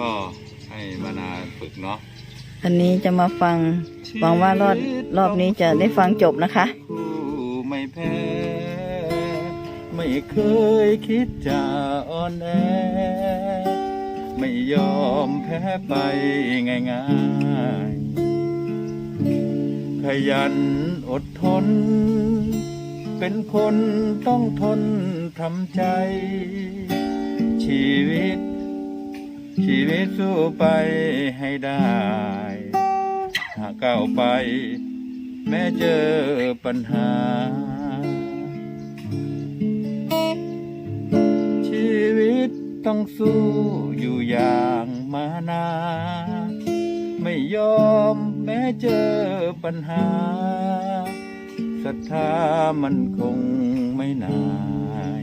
ก็ให้มานาฝึกเนาะอันนี้จะมาฟังหวังว่ารอบรอบนี้จะได้ฟังจบนะคะคู่ไม่แพ้ไม่เคยคิดจะอ่อนแอ ไม่ยอมแพ้ไปง่ายๆ ขยันอดทน เป็นคนต้องทนทำใจ ชีวิต ชีวิตสู้ไปให้ได้ หากก้าวไป แม้เจอปัญหา ชีวิตต้องสู้อยู่อย่างมานา ไม่ยอมแม้เจอปัญหาศรัทธามันคงไม่นาย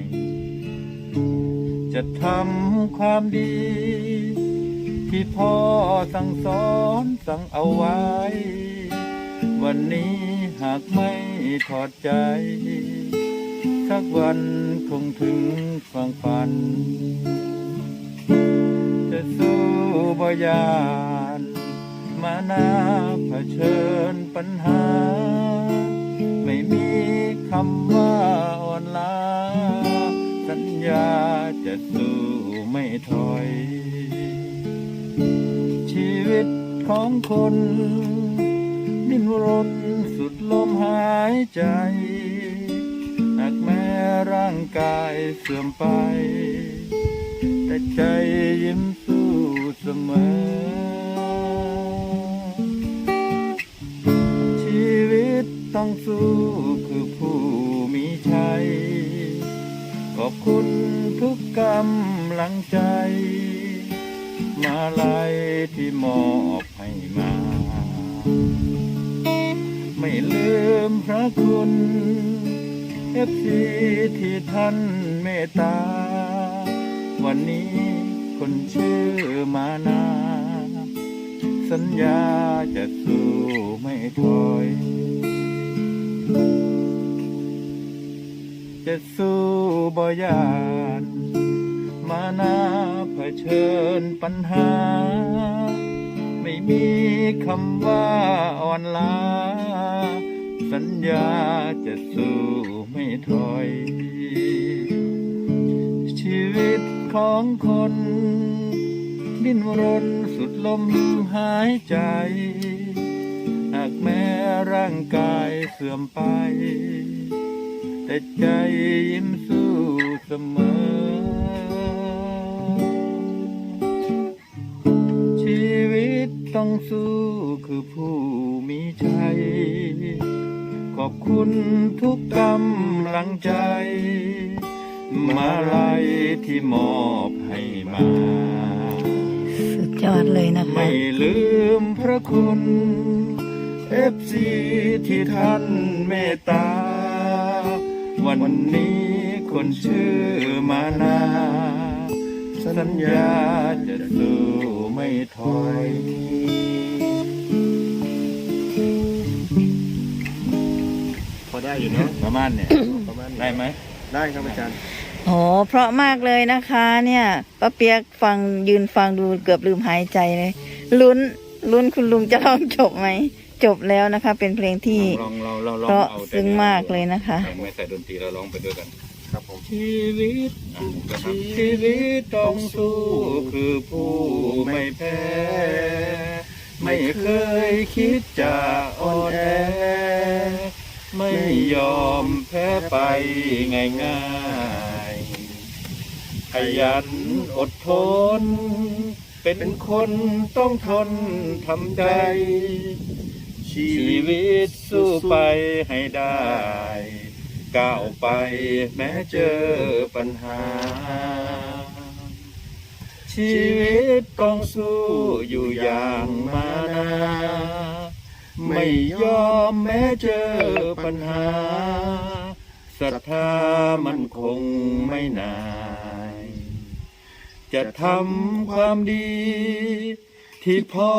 จะทำความดี ที่พ่อสั่งสอนสั่งเอาไว้ วันนี้หากไม่ถอดใจ สักวันคงถึงฟังฝัน จะสู้บยานมานาเผชิญปัญหา ไม่มีคำว่า ญาจะสู้ไม่ถอย ชีวิตของคน ดิ้นรนสุดลมหายใจหากแม้ร่างกายเสื่อมไป แต่ใจยิ้มสู้เสมอ ชีวิตต้องสู้ อบคุณทุกกำลังใจ มาลายที่มอบให้มา ไม่ลืมพระคุณเอฟซีที่ท่านเมตตา วันนี้คนชื่อมานา สัญญาจะสู้ไม่ถอย จะสู้บ่ยานมานาเผชิญปัญหา ไม่มีคำว่าอ่อนล้า สัญญาจะสู้ไม่ถอย ชีวิตของคน ดิ้นรนสุดลมหายใจหากแม้ร่างกายเสื่อมไป แต่ใจยิ้มสู้เสมอ ชีวิตต้องสู้คือผู้มีชัย ขอบคุณทุกกำลังใจ มาลัยที่มอบให้มา สุดยอดเลยนะคะ ไม่ลืมพระคุณเอฟซีที่ท่านเมตตา วันนี้คนชื่อมานา สัญญาจะสู้ไม่ถอยพอได้อยู่เนาะประมาณเนี่ย ประมาณนี้ได้ไหม ได้ครับอาจารย์ โอ้เพราะมากเลยนะคะเนี่ยป้าเปียกฟังยืนฟังดูเกือบลืมหายใจเลยลุ้นลุ้นคุณลุงจะร้องจบไหม จบแล้วนะคะ เป็นเพลงที่ลองเราเราลองเพราะเอาแต่ซึ้งมากเลยนะคะ ไม่ใส่ดนตรีเราร้องไปด้วยกันครับผมชีวิตชีวิตต้องสู้คือผู้ไม่แพ้ ไม่เคยคิดจะอ่อนแอ ไม่ยอมแพ้ไปง่ายๆขยันอดทน เป็นคนต้องทนทำใจ ชีวิตสู้ไปให้ได้ ก้าวไปแม้เจอปัญหา ชีวิตต้องสู้อยู่อย่างมานาไม่ยอมแม้เจอปัญหาศรัทธามันคงไม่นาย จะทำความดี ที่พ่อ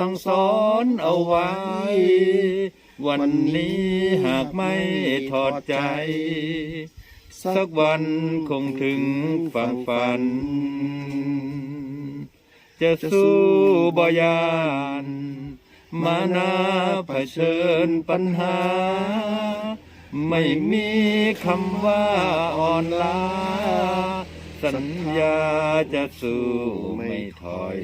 สั่งสอนเอาไว้ วันนี้หากไม่ถอดใจ สักวันคงถึงฝั่งฝัน จะสู้บอยานมานาเผชิญปัญหา ไม่มีคำว่าอ่อนล้า สัญญาจะสู้ไม่ถอย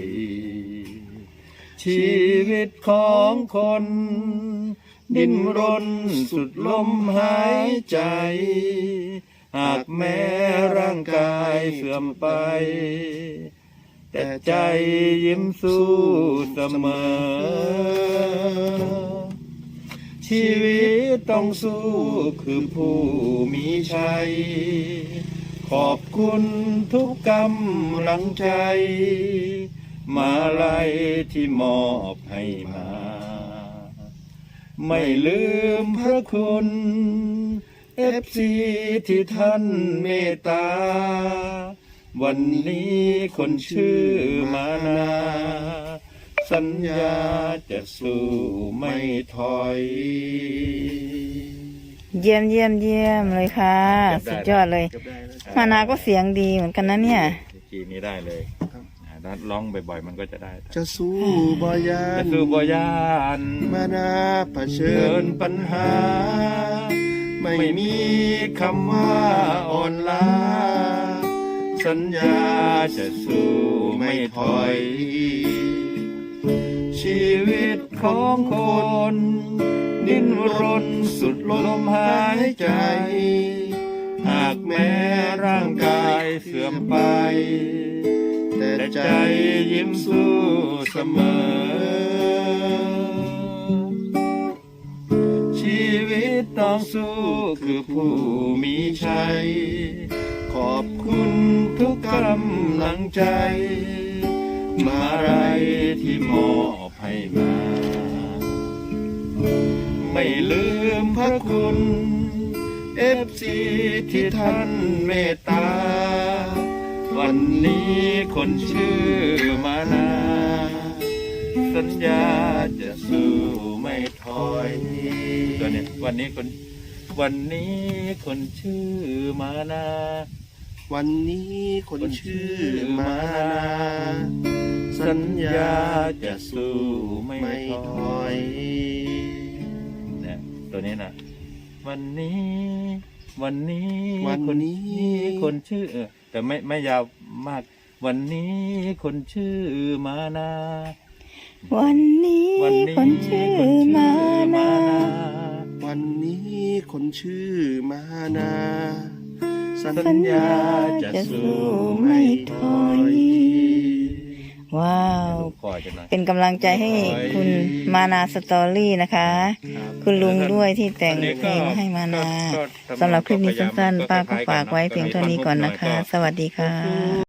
ชีวิตของคน ดิ้นรนสุดลมหายใจ หากแม้ร่างกายเสื่อมไป แต่ใจยิ้มสู้เสมอชีวิตต้องสู้คือผู้มีชัย ขอบคุณทุกกำลังใจ มาลัยที่มอบให้มา ไม่ลืมพระคุณเอฟซีที่ท่านเมตตา วันนี้คนชื่อมานา สัญญาจะสู้ไม่ถอย เยี่ยมเยี่ยมเยี่ยมเลยค่ะเก็บได้สุดยอดเลยเก็บได้แล้วมานาก็เสียงดีเหมือนกันนะเนี่ยกีนี้ได้เลยครับอ่าถ้าร้องบ่อยๆมันก็จะได้ จะสู้บอยาจะนสู้บ่ยานมานาเผชิเชิญญปัปัญญหาหา ไม่มีคำว่าอ่อนล้า สัญญาจะสู้ไม่ถอย ชีวิตของคน ดิ้นรนสุดลมหายใจ หากแม้ร่างกายเสื่อมไป แต่ใจใจยิ้มสู้เสมอ ชีวิตต้องสู้คือผู้มีชัย ขอบคุณทุกกำลังใจ มาไรที่มอบให้มา ไม่ลืมพระคุณเอฟซีที่ท่านเมตตา วันนี้คนชื่อมานา สัญญาจะสู้ไม่ถอยตัวเนี้ยวันนี้คนวันนี้คนชื่อมานา วันนี้คนชื่อมานา สัญญาจะสู้ไม่ไม่ถถออยยเนี่ย ตัวนี้นะวันนี้ วันนี้วันนี้คนคนชื่อเออแต่ไม่ไม่ยาวมาก วันนี้คนชื่อมานา วันนี้วันนี้คนชื่อมานา วันนี้คนชื่อมานา สัญญาจะสู้ไม่ถอยว้า เป็นกำลังใจให้คุณมานาสตอรี่นะคะ คุณลุงด้วยที่แต่งเพลงให้มานาก็ก็สำหรับคลิปนี้สั้นๆก็ป้าคก็ล้ยๆฝากไว้เพียงเท่านี้ก่อนนะคะ สวัสดีค่ะ